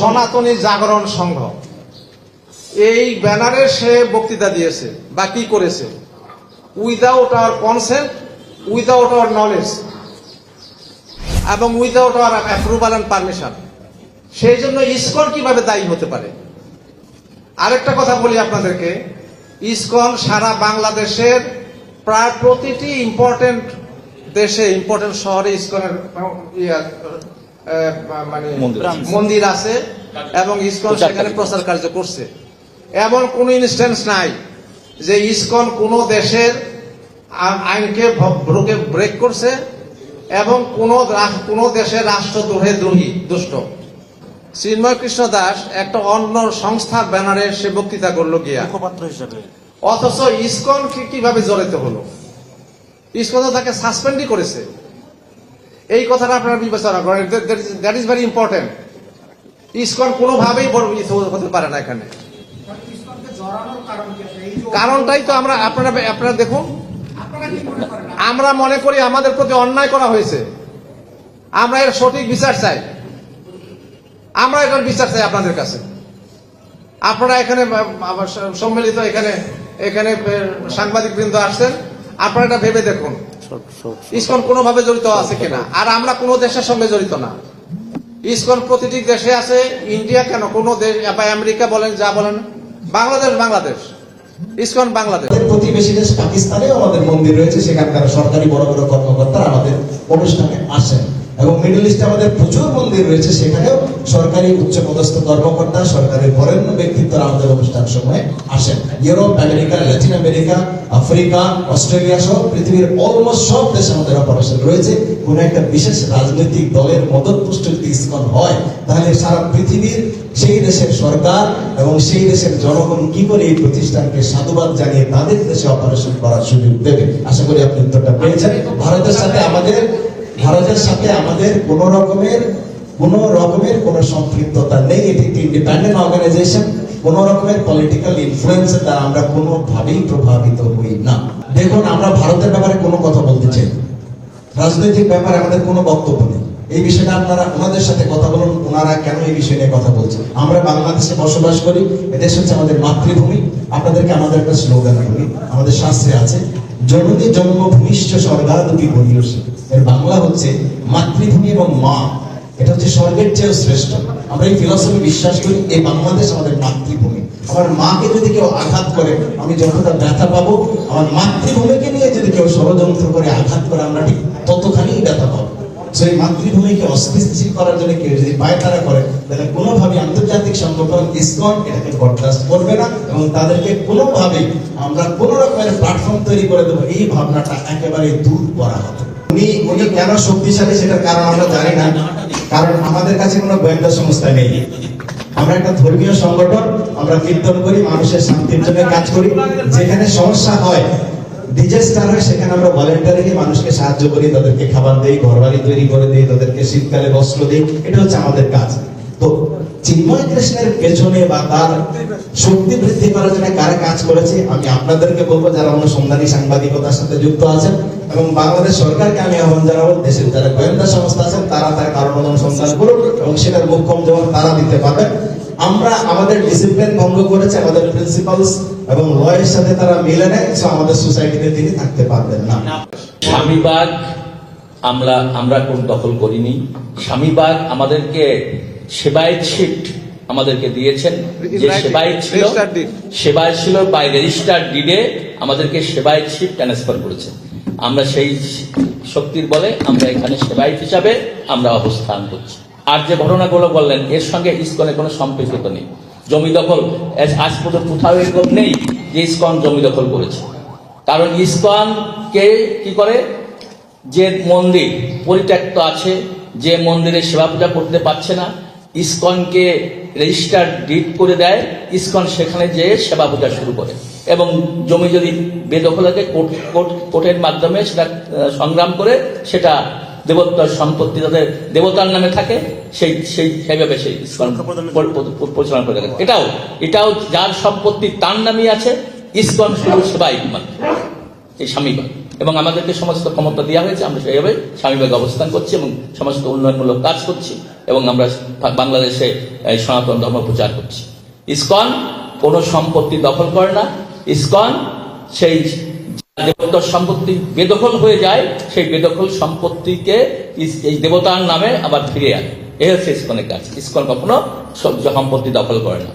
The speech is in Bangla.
সনাতনী জাগরণ সংঘ। এই ব্যানারে সে বক্তৃতা দিয়েছে বা কি করেছে। Without our consent without our knowledge এবং without our approval and permission সেই জন্য ইসকন কীভাবে দায়ী হতে পারে? আরেকটা কথা বলি আপনাদেরকে, ইসকন সারা বাংলাদেশের প্রায় প্রতিটি ইম্পর্টেন্ট দেশে ইম্পর্টেন্ট শহরে ইসকনের মানে মন্দির আছে। এবং ইসকন প্রচার সেখানে কার্য। প্রচার কার্য করছে। এমন কোন ইনস্ট্যান্স নাই যে ইসকন কোন দেশের আইনকে ভ্রুকে ব্রেক করছে এবং কোন কোন দেশের রাষ্ট্রদ্রোহে দ্রোহী দুষ্ট। চিন্ময় কৃষ্ণ দাস একটা অন্য সংস্থার ব্যানারে সে বক্তৃতা করল গিয়া। মুখপাত্র হিসেবে। অথচ ইসকন কি- কীভাবে জড়িত হলো? ইসকন তাকে সাসপেন্ডই করেছে। এই কথাটা আপনারা বিবেচনা করেন। That is very important ISKCON কোনোভাবেই হতে পারে না এখানে। কারণটাই তো আমরা, আপনারা আপনারা দেখুন, আমরা মনে করি আমাদের প্রতি অন্যায় করা হয়েছে। আমরা এর সঠিক বিচার চাই। আমরা এটার বিচার চাই আপনাদের কাছে। আপনারা এখানে সম্মিলিত এখানে এখানে সাংবাদিক বৃন্দ আসছেন। আপনারা এটা ভেবে দেখুন। ইসকন কোনোভাবে জড়িত আছে কিনা? আর আমরা কোনো দেশের সঙ্গে জড়িত না। ইসকন প্রতিটি দেশে আছে ইন্ডিয়া কেন? কোনো দেশ বা আমেরিকা বলেন যা বলেন। বাংলাদেশ বাংলাদেশ। ইসকন বাংলাদেশ। প্রতিবেশী দেশ পাকিস্তানে আমাদের মন্দির রয়েছে সেখানকার সরকারি বড় বড় কর্মকর্তারা আমাদের অনুষ্ঠানে আসেন। এবং মিডল ইস্টে আমাদের প্রচুর মন্দির রয়েছে, সেখানেও সরকারি উচ্চপদস্থ কর্মকর্তা সরকারি বরেণ্য ব্যক্তিত্বরা আমাদের অনুষ্ঠান সময়ে আসেন। Europe, America Latin America, Africa, Australia সহ পৃথিবীর অলমোস্ট সব দেশে আমাদের অপারেশন রয়েছে। কোন একটা বিশেষ রাজনৈতিক দলের মদত পুষ্ট যদি ইস্কন হয়, তাহলে সারা পৃথিবীর সেই দেশের সরকার এবং সেই দেশের জনগণ কি করে এই প্রতিষ্ঠানকে সাধুবাদ জানিয়ে তাদের দেশে অপারেশন করার সুযোগ দেবে? আশা করি আপনি উত্তরটা পেয়েছেন। ভারতের সাথে আমাদের ভারতের সাথে আমাদের কোন রকমের কোন রকমের কোন সম্পৃক্ততা নেই। এটি একটি ইন্ডিপেন্ডেন্ট অর্গানাইজেশন কোন রকমের পলিটিক্যাল ইনফ্লুয়েন্সের দ্বারা আমরা কোনোভাবেই প্রভাবিত হই না। দেখুন, আমরা ভারতের ব্যাপারে কোনো কথা বলতে চাই রাজনৈতিক ব্যাপারে আমাদের কোনো বক্তব্য নেই। এই বিষয়টা আপনারা ওনাদের সাথে কথা বলুন, ওনারা কেন এই বিষয় নিয়ে কথা বলছেন? আমরা বাংলাদেশে বসবাস করি, এদেশ হচ্ছে আমাদের মাতৃভূমি। আপনাদেরকে আমাদের একটা স্লোগান বলি আমাদের শাস্ত্রে আছে জননী জন্মভূমিষ্ঠ স্বর্গাদপি বলিয়সী এর বাংলা হচ্ছে মাতৃভূমি এবং মা। এটা হচ্ছে স্বর্গের চেয়েও শ্রেষ্ঠ। আমরা এই ফিলসফি বিশ্বাস করি, এই বাংলাদেশ আমাদের মাতৃভূমি। আমার মাকে যদি কেউ আঘাত করে, আমি যতটা ব্যথা পাবো, আমার মাতৃভূমিকে নিয়ে যদি কেউ ষড়যন্ত্র করে আঘাত করে, আমরা ঠিক ততখানি ব্যথা পাবো। সেই মাতৃভূমিকে অস্থিতিশীল করার জন্য কেউ যদি পায়তারা করে, তাহলে কোনোভাবে আন্তর্জাতিক সংগঠন ইসকন এটাকে বরদাস্ত করবে না এবং তাদেরকে কোনোভাবে আমরা কোন রকমের প্ল্যাটফর্ম তৈরি করে দেবো। এই ভাবনাটা একেবারে দূর করা হবে। উনি উনি কেন শক্তিশালী সেটার কারণ আমরা জানি না, কারণ আমাদের কাছে কোনো গোয়েন্দা সংস্থা নেই। আমরা একটা ধর্মীয় সংগঠন, আমরা কীর্তন করি, মানুষের শান্তির জন্য কাজ করি। যেখানে সমস্যা হয় ডিজাস্টার সেখানে আমরা ভলেন্টারি মানুষকে সাহায্য করি, তাদেরকে খাবার দেই, ঘরবাড়ি তৈরি করে দিই, তাদেরকে শীতকালে বস্ত্র দিই, এটা হচ্ছে আমাদের কাজ। তো চিন্ময় কৃষ্ণের পেছনে বা তার শক্তি বৃদ্ধি করার জন্য কারা কাজ করেছে, আমি আপনাদেরকে বলব যারা অনুসন্ধানী সাংবাদিকতার সাথে যুক্ত আছেন এবং বাংলাদেশ সরকারকে আমি আহ্বান জানাব, দেশের যারা গোয়েন্দা সংস্থা আছেন, তারা তার কারণ অনুসন্ধান করুন এবং সেটার মুখ্যম যেমন তারা দিতে পারবেন আমরা আমাদের ডিসিপ্লিন ভঙ্গ করেছে আমাদের প্রিন্সিপালস এবং লয়ের সাথে তারা মিলে নেয় so আমাদের সোসাইটিতে তিনি থাকতে পারবেন না। স্বামীবাগ আমরা আমরা কোন দখল করিনি। স্বামীবাগ আমাদেরকে সেবায়ত শিফট আমাদেরকে দিয়েছেন। যে. সেবায়ত ছিল Registered সেবায় ছিল বাই রেজিস্টার ডিডে আমাদেরকে সেবায়ত শিফট ট্রান্সফার করেছে। আমরা সেই শক্তির বলে আমরা এখানে সেবায়ত হিসাবে আমরা অবস্থান করছি। আর যে ঘটনাগুলো বললেন, এর সঙ্গে ইস্কনের কোনো সম্পৃক্ততা নেই। জমি দখল আজ- পর্যন্ত কোথাও এরকম নেই যে ইস্কন জমি দখল করেছে। কারণ ইসকনকে কি করে? যে মন্দির পরিত্যক্ত আছে, যে মন্দিরে সেবা পূজা করতে পারছে না, ইস্কনকে রেজিস্টার ডিট করে দেয়, ইস্কন সেখানে যেয়ে সেবা পূজা শুরু করে। এবং জমি যদি বেদখল থাকে কোর্ট কোর্ট- কোর্টের মাধ্যমে সেটা সংগ্রাম করে, সেটা দেবতার সম্পত্তি তাদের দেবতার নামে থাকে সেই সেই সেইভাবে সেই পরিচালনা করে থাকে। এটাও এটাও যার সম্পত্তি তার নামই আছে ইস্কন শুধু সেবাই মাত্র এই স্বামীবাদ এবং আমাদেরকে সমস্ত ক্ষমতা দেওয়া হয়েছে আমরা সেইভাবে স্বামীভাগে অবস্থান করছি এবং সমস্ত উন্নয়নমূলক কাজ করছি এবং আমরা বাংলাদেশে এই সনাতন ধর্ম প্রচার করছি। ইস্কন কোনো সম্পত্তি দখল করে না। ইস্কন সেই দেবতার সম্পত্তি বেদখল হয়ে যায়, সেই বেদখল সম্পত্তিকে এই দেবতার নামে আবার ফিরে আনে। এ হচ্ছে ইস্কনের কাজ। ইস্কন কখনো সম্পত্তি দখল করে না।